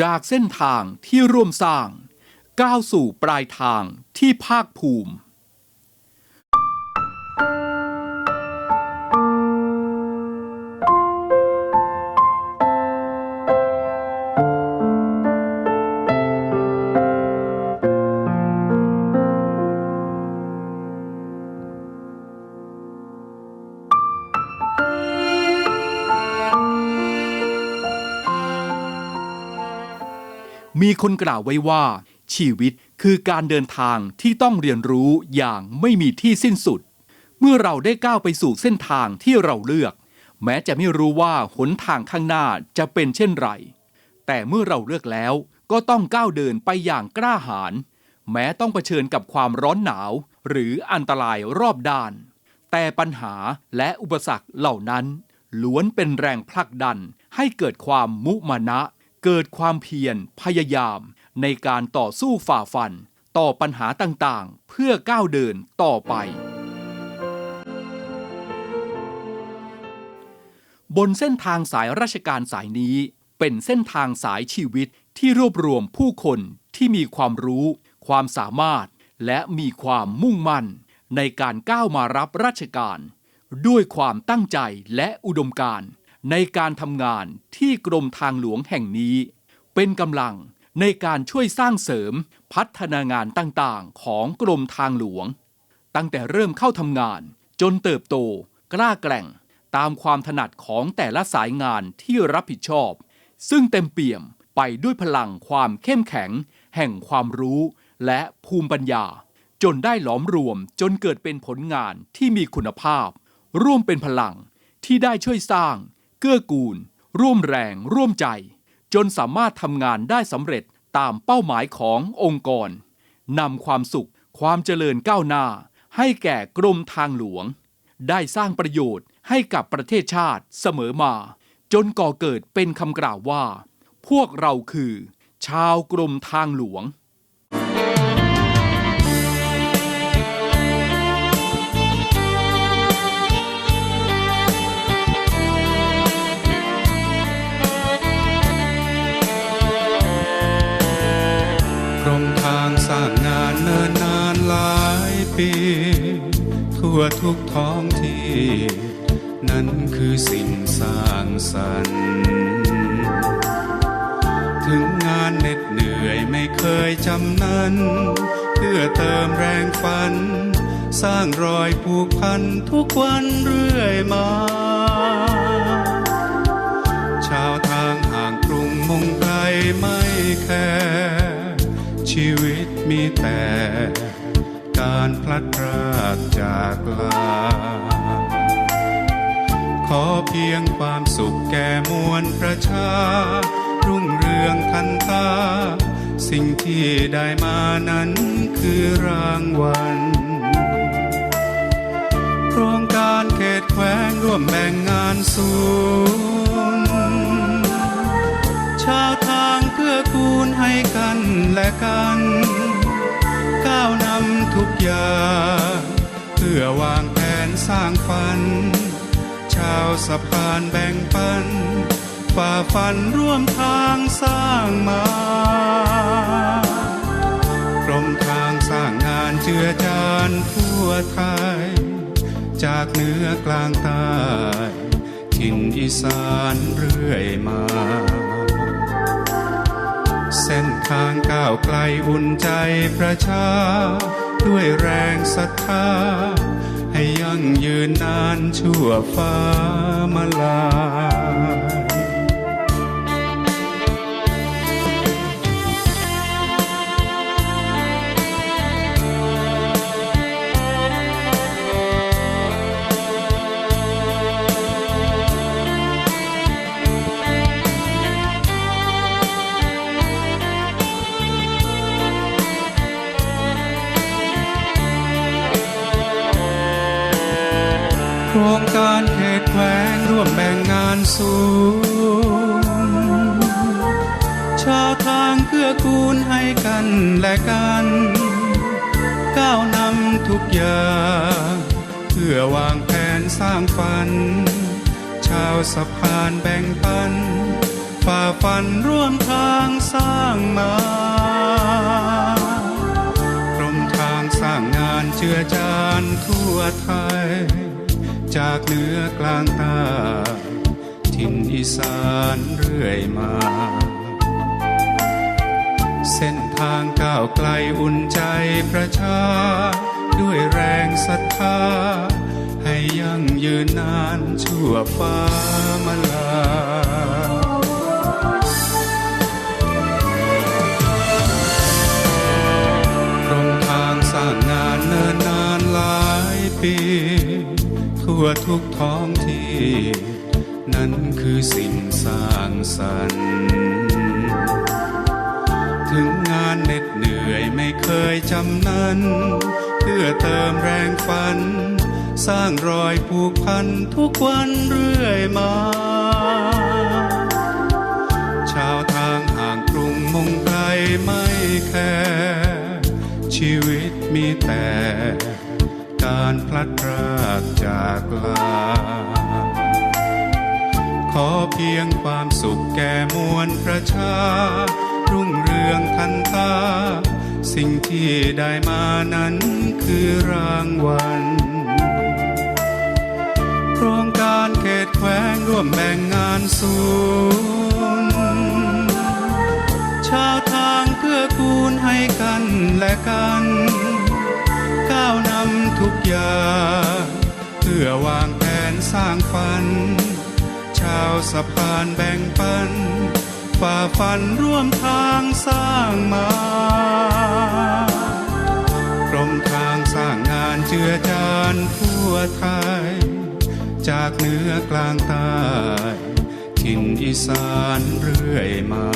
จากเส้นทางที่ร่วมสร้าง ก้าวสู่ปลายทางที่ภาคภูมิ มีคนกล่าวไว้ว่า ชีวิตคือการเดินทางที่ต้องเรียนรู้อย่างไม่มีที่สิ้นสุด เมื่อเราได้ก้าวไปสู่เส้นทางที่เราเลือก แม้จะไม่รู้ว่าหนทางข้างหน้าจะเป็นเช่นไร แต่เมื่อเราเลือกแล้วก็ต้องก้าวเดินไปอย่างกล้าหาญแม้ต้องเผชิญกับความร้อนหนาว หรืออันตรายรอบด้าน แต่ปัญหาและอุปสรรคเหล่านั้น ล้วนเป็นแรงผลักดันให้เกิดความมุมานะ เกิดความเพียรพยายาม ในการต่อสู้ฝ่าฟัน ต่อปัญหาต่างๆ เพื่อก้าวเดินต่อไป บนเส้นทางสายราชการสายนี้ เป็นเส้นทางสายชีวิตที่รวบรวมผู้คนที่มีความรู้ ความสามารถ และมีความมุ่งมั่น ในการก้าวมารับราชการ ด้วยความตั้งใจและอุดมการณ์ ในการทำงานที่กรมทางหลวงแห่งนี้ เป็นกำลังในการช่วยสร้างเสริมพัฒนางานต่างๆ ของกรมทางหลวง ตั้งแต่เริ่มเข้าทำงาน จนเติบโต กล้าแกร่ง ตามความถนัดของแต่ละสายงานที่รับผิดชอบ ซึ่งเต็มเปี่ยมไปด้วยพลังความเข้มแข็ง แห่งความรู้และภูมิปัญญา จนได้หลอมรวมจนเกิดเป็นผลงานที่มีคุณภาพ ร่วมเป็นพลังที่ได้ช่วยสร้าง เกื้อกูล ร่วมแรงร่วมใจ จนสามารถทำงานได้สำเร็จตามเป้าหมายขององค์กรนำความสุขความเจริญก้าวหน้า ให้แก่กรมทางหลวง ได้สร้างประโยชน์ให้กับประเทศชาติเสมอมา จนก่อเกิดเป็นคำกล่าวว่า พวกเราคือ ชาวกรมทางหลวง ทุกท้องที่ นั่นคือสิ่งสร้างสรรค์ถึงงานเหน็ดเหนื่อยไม่เคยจำนั้น เพื่อเติมแรงฝัน สร้างรอยผูกพันทุกวันเรื่อยมา ชาวทางห่างกรุงมุงไกลไม่แคร์ชีวิตมีแต่ การพลัดพรากจากลา ขอเพียงความสุขแก่มวลประชา รุ่งเรืองทันตา สิ่งที่ได้มานั้นคือรางวัล โครงการเขตแขวงร่วมแบ่งงานสูงชาวทางเกื้อกูลให้กันและกัน ทุกอย่าง เพื่อวางแผนสร้างฝัน ชาวสะพานแบ่งปัน ฝ่าฟันร่วมทางสร้างมากรมทางสร้างงานเจือจานทั่วไทย จากเหนือกลางใต้ถิ่นอีสานเรื่อยมา เส้นทางก้าวไกลอุ่นใจประชา ด้วยแรงศรัทธา ให้ยั่งยืนนานชั่วฟ้ามาลา การเขตแขวงร่วมแบ่งงานสูง ชาวทางเกื้อกูลให้กันและกัน ก้าวนำทุกอย่างเพื่อวางแผนสร้างฝัน ชาวสะพานแบ่งปัน ฝ่าฟันร่วมทางสร้างมากรมทางสร้างงานเจือจานทั่วไทย จากเหนือกลางใต้ทินอีสานเรื่อยมา เส้นทางก้าวไกลอุ่นใจประชา ด้วยแรงศรัทธา ให้ยั่งยืนนานชั่วฟ้ามาลา ทุกท้องที่ นั่นคือสิ่งสร้างสรรค์ถึงงานเหน็ดเหนื่อยไม่เคยจำนั้น เพื่อเติมแรงฝัน สร้างรอยผูกพันทุกวันเรื่อยมา ชาวทางห่างกรุงมุ่งไกลไม่แคร์ชีวิตมีแต่ การพลัดพรากจากลา ขอเพียงความสุขแก่มวลประชา รุ่งเรืองทันตา สิ่งที่ได้มานั้นคือรางวัลโครงการเขตแขวงร่วมแบ่งงานศูนย์ชาวทางเกื้อกูลให้กันและกันาวนำทุกอย่างเพื่อวางแผนสร้างฝัน ชาวสะพานแบ่งปัน ฝ่าฟันร่วมทางสร้างมากรมทางสร้างงานเจือจานทั่วไทย จากเหนือกลางใต้ถิ่นอีสานเรื่อยมา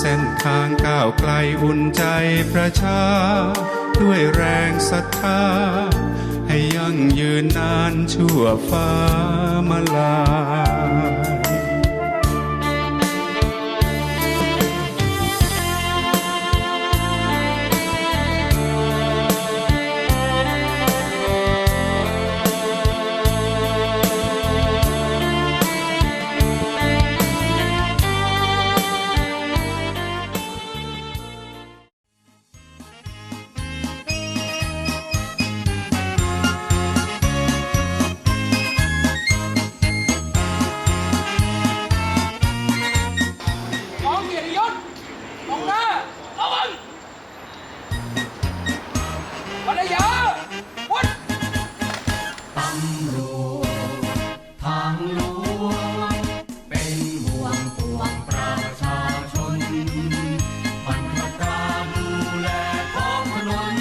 เส้นทางก้าวไกลอุ่นใจประชา ด้วยแรงศรัทธา ให้ยั่งยืนนานชั่วฟ้ามาลา ภรรยาวุฒตำรวจทางหลวงเป็นห่วงปวงประชาชนบรรพกาดูแลท้องถนน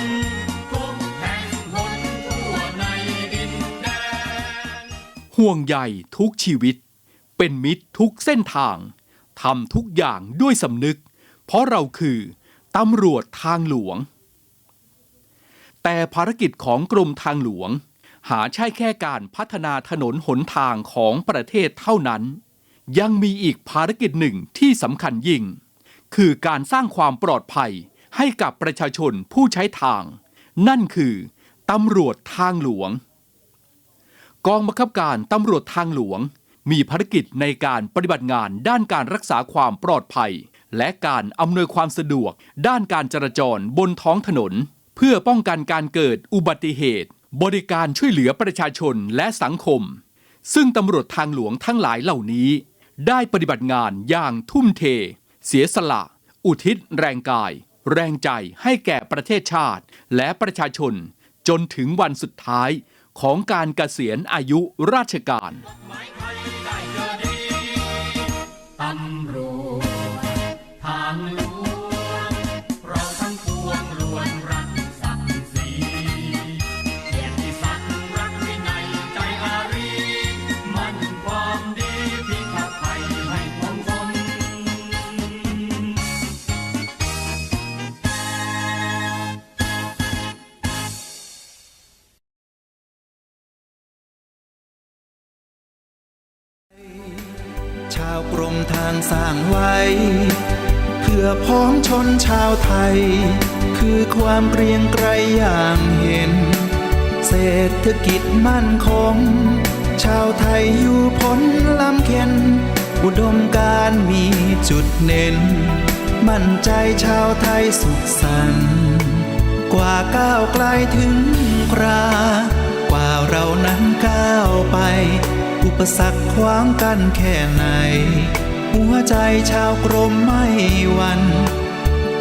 ทุกแห่งหนทั่วในดินแดน ห่วงใยทุกชีวิต เป็นมิตรทุกเส้นทางทำทุกอย่างด้วยสำนึก เพราะเราคือตำรวจทางหลวง แต่ภารกิจของกรมทางหลวง หาใช่แค่การพัฒนาถนนหนทางของประเทศเท่านั้น ยังมีอีกภารกิจหนึ่งที่สำคัญยิ่ง คือการสร้างความปลอดภัยให้กับประชาชนผู้ใช้ทาง นั่นคือตำรวจทางหลวง กองบังคับการตำรวจทางหลวง มีภารกิจในการปฏิบัติงานด้านการรักษาความปลอดภัย และการอำนวยความสะดวกด้านการจราจรบนท้องถนน เพื่อป้องกันการเกิดอุบัติเหตุ บริการช่วยเหลือประชาชนและสังคม ซึ่งตำรวจทางหลวงทั้งหลายเหล่านี้ ได้ปฏิบัติงานอย่างทุ่มเท เสียสละ อุทิศแรงกาย แรงใจให้แก่ประเทศชาติ และประชาชน จนถึงวันสุดท้ายของการเกษียณอายุราชการางสร้างไว้ เพื่อพ้องชนชาวไทย คือความเกรียงไกรอย่างเห็น เศรษฐกิจมั่นคง ชาวไทยอยู่พ้นลำเข็นอุดมการมีจุดเน้น มั่นใจชาวไทยสุขสันต์กว่าก้าวไกลถึงครากว่าเรานั้นก้าวไป อุปสรรคขวางกันแค่ไหน หัวใจชาวกรมไม่วัน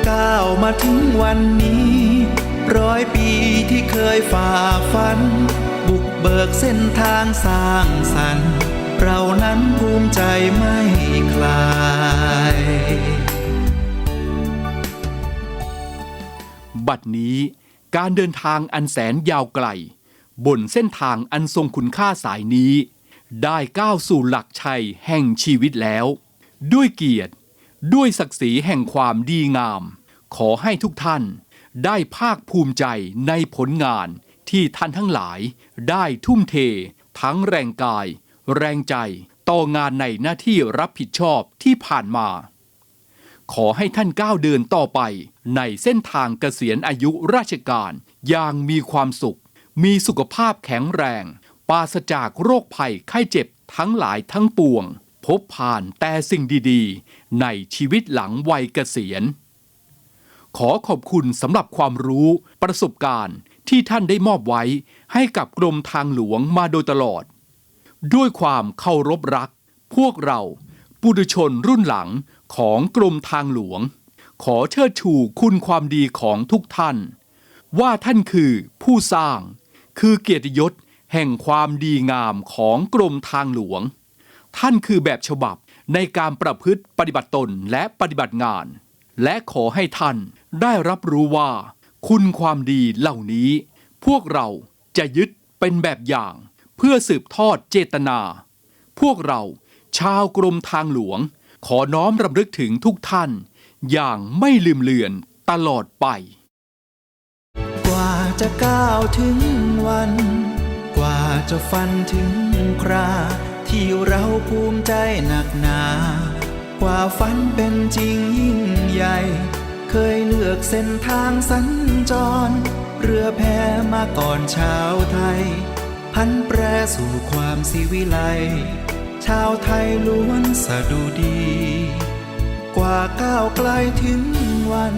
ก้าวมาถึงวันนี้ ร้อยปีที่เคยฝ่าฟัน บุกเบิกเส้นทางสร้างสรรค์เรานั้นภูมิใจไม่คลายบัดนี้การเดินทางอันแสนยาวไกล บนเส้นทางอันทรงคุณค่าสายนี้ ได้ก้าวสู่หลักชัยแห่งชีวิตแล้ว ด้วยเกียรติ ด้วยศักดิ์ศรีแห่งความดีงาม ขอให้ทุกท่านได้ภาคภูมิใจในผลงานที่ท่านทั้งหลายได้ทุ่มเท ทั้งแรงกาย แรงใจ ต่องานในหน้าที่รับผิดชอบที่ผ่านมา ขอให้ท่านก้าวเดินต่อไป ในเส้นทางเกษียณอายุราชการ อย่างมีความสุข มีสุขภาพแข็งแรง ปราศจากโรคภัยไข้เจ็บทั้งหลายทั้งปวง พบผ่านแต่สิ่งดีๆ ในชีวิตหลังวัยเกษียณ ขอขอบคุณสำหรับความรู้ประสบการณ์ที่ท่านได้มอบไว้ให้กับกรมทางหลวงมาโดยตลอด ด้วยความเคารพรัก พวกเราปุถุชนรุ่นหลังของกรมทางหลวง ขอเชิดชูคุณความดีของทุกท่าน ว่าท่านคือผู้สร้าง คือเกียรติยศแห่งความดีงามของกรมทางหลวง ท่านคือแบบฉบับในการประพฤติปฏิบัติตนและปฏิบัติงาน และขอให้ท่านได้รับรู้ว่า คุณความดีเหล่านี้ พวกเราจะยึดเป็นแบบอย่าง เพื่อสืบทอดเจตนา พวกเราชาวกรมทางหลวง ขอน้อมรำลึกถึงทุกท่าน อย่างไม่ลืมเลือนตลอดไป กว่าจะก้าวถึงวัน กว่าจะฝันถึงครา ที่เราภูมิใจหนักหนา กว่าฝันเป็นจริงยิ่งใหญ่ เคยเลือกเส้นทางสัญจร เรือแพมาก่อนชาวไทย พันแปรสู่ความสิวิไล ชาวไทยล้วนสะดุดี กว่าก้าวไกลถึงวัน